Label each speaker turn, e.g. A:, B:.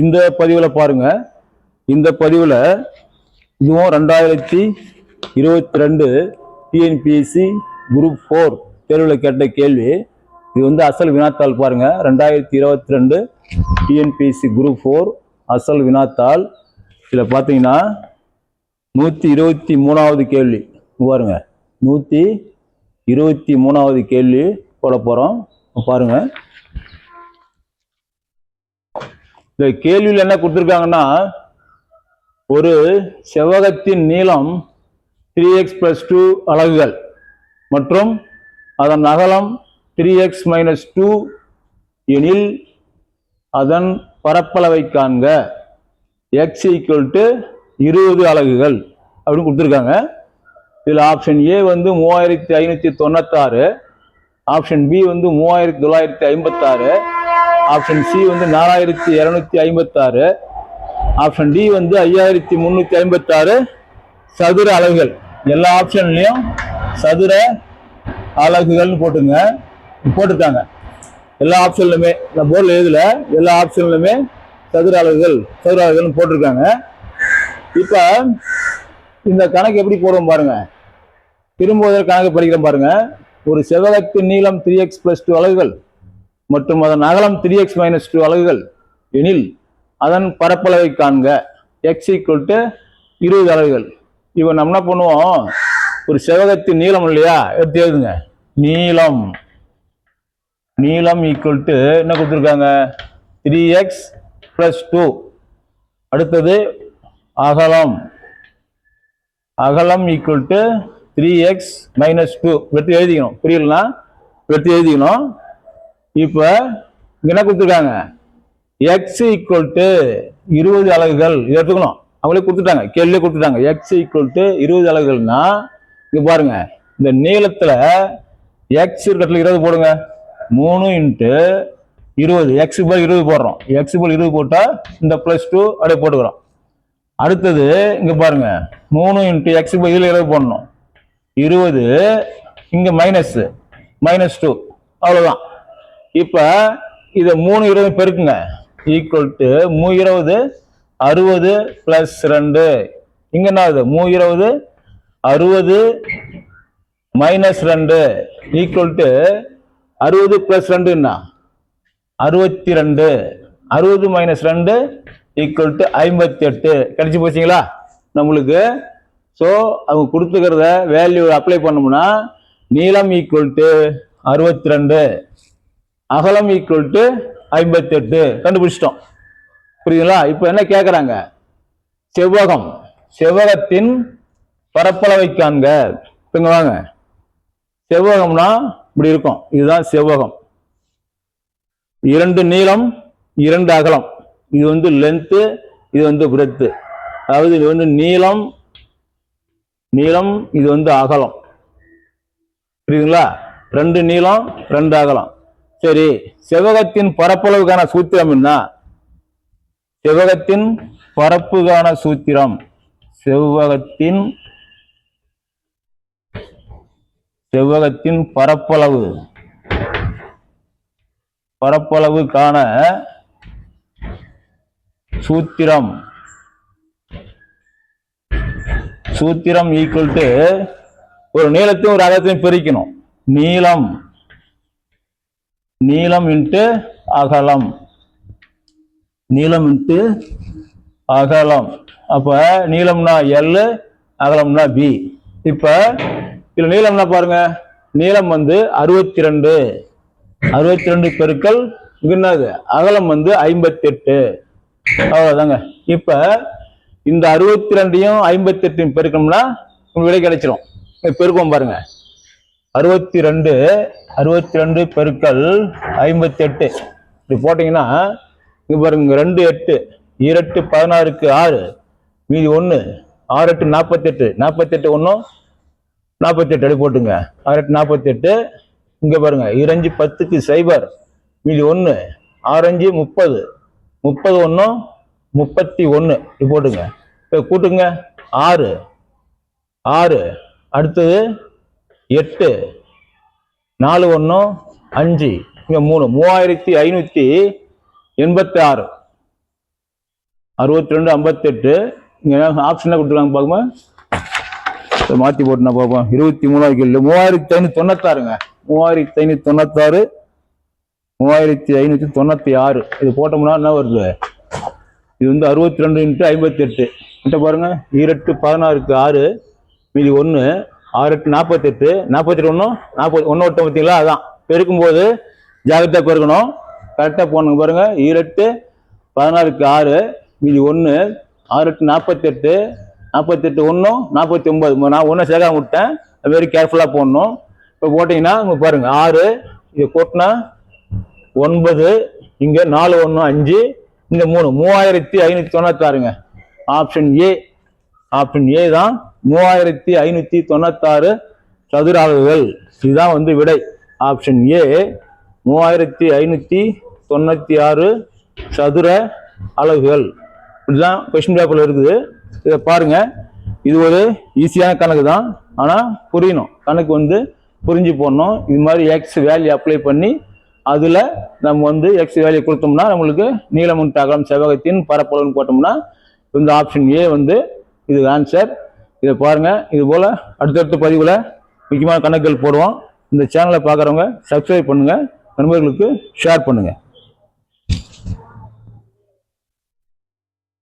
A: இந்த பதிவில் பாருங்க. இந்த பதிவில் இதுவும் ரெண்டாயிரத்தி இருபத்தி ரெண்டு டிஎன்பிஎஸ்சி குரூப் ஃபோர் தேர்வில் கேட்ட கேள்வி. இது வந்து அசல் வினாத்தாள் பாருங்க. ரெண்டாயிரத்தி இருபத்தி ரெண்டு டிஎன்பிஎஸ்சி குரூப் ஃபோர் அசல் வினாத்தாள். இதில் பார்த்தீங்கன்னா நூற்றி இருபத்தி மூணாவது கேள்வி. பாருங்க. நூற்றி இருபத்தி மூணாவது கேள்வி போட போகிறோம் பாருங்கள் இந்த கேள்வியில் என்ன கொடுத்துருக்காங்கன்னா ஒரு செவ்வகத்தின் நீளம் த்ரீ எக்ஸ் ப்ளஸ் டூ அலகுகள் மற்றும் அதன் அகலம் த்ரீ எக்ஸ் மைனஸ் டூ எனில் அதன் பரப்பளவை காண்க. எக்ஸ் ஈக்குவல் டு இருபது அலகுகள் அப்படின்னு கொடுத்துருக்காங்க. இதில் ஆப்ஷன் ஏ வந்து மூவாயிரத்தி ஐநூற்றி தொண்ணூத்தாறு ஆப்ஷன் பி வந்து மூவாயிரத்தி தொள்ளாயிரத்தி ஐம்பத்தாறு ஆப்ஷன் சி வந்து நாலாயிரத்தி இரநூத்தி ஐம்பத்தாறு. ஆப்ஷன் டி வந்து ஐயாயிரத்தி முந்நூற்றி ஐம்பத்தாறு. சதுர அலகுகள். எல்லா ஆப்ஷன்லேயும் சதுர அலகுகள்னு போட்டுங்க. போட்டிருக்காங்க எல்லா ஆப்ஷன்லுமே இந்த போர்டில் எழுதல. எல்லா ஆப்ஷன்லுமே சதுர அலகுகள் சதுர அலகுகள்னு போட்டிருக்காங்க. இப்போ இந்த கணக்கு எப்படி போடுவோம் பாருங்க. திரும்புவதற்கு கணக்கு படிக்கிறோம் பாருங்க. ஒரு செவ்வகத்தின் நீளம் த்ரீ எக்ஸ் பிளஸ் டூ அலகுகள். மற்றும் அதன் அகலம் த்ரீ எக்ஸ் மைனஸ் டூ அலகுகள். எனில் அதன் பரப்பளவை காண்க. எக்ஸ் ஈக்குவல் டு இருபது அலகுகள். இப்போ நம்ம என்ன பண்ணுவோம்? ஒரு செவகத்தின் நீளம் இல்லையா? எடுத்து எழுதுங்க. நீளம். நீளம் ஈக்குவல் டு என்ன கொடுத்துருக்காங்க? த்ரீ எக்ஸ் ப்ளஸ் டூ அடுத்தது அகலம். அகலம் equal to three x minus two வெட்டி எழுதிக்கணும். புரியலனா? வெட்டி எழுதிக்கணும். இப்போ இங்க என்ன கொடுத்துருக்காங்க? எக்ஸ் ஈக்குவல் டு இருபது அலகுகள். இதை எடுத்துக்கணும். அவங்களே கொடுத்துட்டாங்க. கேள்வியே கொடுத்துட்டாங்க. எக்ஸ் ஈக்குவல் டு இருபது அலகுகள்னா இங்கே பாருங்க. இந்த நீளத்தில் எக்ஸ் இருக்கிறதுல இருபது போடுங்க. மூணு இன்ட்டு இருபது. எக்ஸ் போல் இருபது போடுறோம். எக்ஸ் போல் இருபது போட்டால் இந்த ப்ளஸ் டூ அப்படியே போட்டுக்கிறோம். அடுத்தது இங்கே பாருங்க. மூணு இன்ட்டு எக்ஸ் போல் இதில் இருபது போடணும். இருபது இங்கே மைனஸ் மைனஸ் டூ அவ்வளோதான் இப்ப இதை மூணு இருபது பெருக்குங்க. ஈக்குவல் டு மூ இருபது அறுபது பிளஸ் ரெண்டு. இங்க என்ன ஆகுது? மூ இருபது அறுபது மைனஸ் ரெண்டு. ஈக்குவல் டு அறுபது பிளஸ் ரெண்டு என்ன? அறுபத்தி ரெண்டு அறுபது மைனஸ் ரெண்டு ஈக்குவல் டு ஐம்பத்தி எட்டு கிடைச்சி போச்சுங்களா? நம்மளுக்கு. ஸோ அவங்க கொடுத்துக்கிறத வேல்யூ அப்ளை பண்ணோம்னா நீளம் ஈக்குவல் டு அறுபத்தி ரெண்டு அகலம் ஈக்குவல் டு ஐம்பத்தி எட்டு கண்டுபிடிச்சிட்டோம். புரியுதுங்களா? இப்போ என்ன கேட்குறாங்க செவ்வகம். செவ்வகத்தின் பரப்பளவை காண்க. இங்க வாங்க. செவ்வகம்னா இப்படி இருக்கும். இதுதான் செவ்வகம். இரண்டு நீளம் இரண்டு அகலம். இது வந்து லென்த்து இது வந்து பிரெத்து அதாவது இது வந்து நீளம் நீளம் இது வந்து அகலம். புரியுதுங்களா? ரெண்டு நீளம் ரெண்டு அகலம். சரி செவ்வகத்தின் பரப்பளவுக்கான சூத்திரம் என்ன? செவ்வகத்தின் பரப்புக்கான சூத்திரம். செவ்வகத்தின் செவ்வகத்தின் பரப்பளவு. பரப்பளவுக்கான சூத்திரம். சூத்திரம் ஈக்குவல் டு ஒரு நீளத்தையும் ஒரு அகத்தையும் பிரிக்கணும். நீளம். நீளம் இன்ட்டு அகலம். நீளம் இன்ட்டு அகலம். அப்போ நீளம்னா எல் அகலம்னா பி இப்போ இதில் நீளம்னா பாருங்க? நீளம் வந்து அறுபத்தி ரெண்டு அறுபத்தி ரெண்டு பெருக்கல் என்னது? அகலம் வந்து ஐம்பத்தி எட்டு அவ்வளவுதாங்க. இப்போ இந்த அறுபத்தி ரெண்டையும் ஐம்பத்தி எட்டையும் பெருக்கணும்னா உங்களுக்கு விடை கிடைச்சிரும். பெருக்கம் பாருங்கள் அறுபத்தி ரெண்டு அறுபத்தி ரெண்டு பெருக்கல் ஐம்பத்தி எட்டு இப்படி போட்டிங்கன்னா இங்கே பாருங்க ரெண்டு எட்டு ஈரெட்டு பதினாறுக்கு ஆறு மீதி ஒன்று ஆறு எட்டு நாற்பத்தெட்டு. நாற்பத்தெட்டு ஒன்றும் நாற்பத்தெட்டு அடி போட்டுங்க. ஆறு எட்டு நாற்பத்தெட்டு இங்கே பாருங்க இரஞ்சு பத்துக்கு சைபர் மீதி ஒன்று ஆரஞ்சு முப்பது முப்பது ஒன்றும் முப்பத்தி ஒன்று இப்படி போட்டுங்க. இப்போ கூட்டுங்க. ஆறு ஆறு. அடுத்தது எட்டு நாலு ஒன்று அஞ்சு இங்கே மூணு மூவாயிரத்தி ஐநூற்றி எண்பத்தி ஆறு அறுபத்தி ரெண்டு ஐம்பத்தெட்டு இங்கே ஆப்ஷனில் கொடுத்துருக்காங்க பார்க்குமா இதை மாற்றி போட்டு நான் பார்ப்போம் இருபத்தி மூணாயிரம் கிலோ மூவாயிரத்தி ஐநூற்றி தொண்ணூத்தாறுங்க. மூவாயிரத்தி ஐநூற்றி தொண்ணூத்தாறு மூவாயிரத்தி ஐநூற்றி தொண்ணூற்றி ஆறு இது போட்டோம்னா என்ன வருது? இது வந்து அறுபத்தி ரெண்டு இன்ட்டு ஐம்பத்தெட்டு. கிட்ட பாருங்கள் ஈரெட்டு பதினாறுக்கு ஆறு மீதி ஒன்று ஆறு எட்டு நாற்பத்தெட்டு நாற்பத்தெட்டு ஒன்று நாற்பது ஒன்று ஒட்டு பார்த்தீங்களா? அதான். பெருக்கும்போது ஜாகிரதையாக பெருக்கணும். கரெக்டாக போடணுங்க பாருங்க. ஈரெட்டு பதினாறுக்கு ஆறு மீதி ஒன்று ஆறு எட்டு நாற்பத்தெட்டு நாற்பத்தெட்டு ஒன்றும் நாற்பத்தி ஒன்பது. நான் ஒன்றும் சேர்க்காம விட்டேன் வெரி கேர்ஃபுல்லாக போடணும். இப்போ போட்டிங்கன்னா இங்கே பாருங்க. ஆறு இதை கூட்டினா ஒன்பது இங்கே நாலு ஒன்று அஞ்சு இந்த மூணு. மூவாயிரத்தி ஐநூற்றி தொண்ணூத்தாறுங்க. ஆப்ஷன் ஏ ஆப்ஷன் ஏ தான் மூவாயிரத்தி ஐநூற்றி தொண்ணூத்தாறு சதுர இதுதான் வந்து விடை. ஆப்ஷன் ஏ மூவாயிரத்தி ஐநூற்றி தொண்ணூற்றி ஆறு சதுர அலகுகள். இப்படிதான் கொஸ்டின் பேப்பரில் இருக்குது. இதை பாருங்க. இது ஒரு ஈஸியான கணக்கு தான் ஆனால் புரியணும். கணக்கு வந்து புரிஞ்சு போடணும். இது மாதிரி எக்ஸ் வேல்யூ அப்ளை பண்ணி அதில் நம்ம வந்து எக்ஸ் வேல்யூ கொடுத்தோம்னா நம்மளுக்கு நீளமுன் அகலம் செவ்வகத்தின் பரப்பளவுன்னு போட்டோம்னா இந்த ஆப்ஷன் ஏ வந்து இது ஆன்சர் இதை பாருங்க. இது போல் அடுத்தடுத்த பதிவில் முக்கியமான கணக்குகள் போடுவோம். இந்த சேனலை பார்க்குறவங்க சப்ஸ்கிரைப் பண்ணுங்கள் நண்பர்களுக்கு ஷேர் பண்ணுங்கள்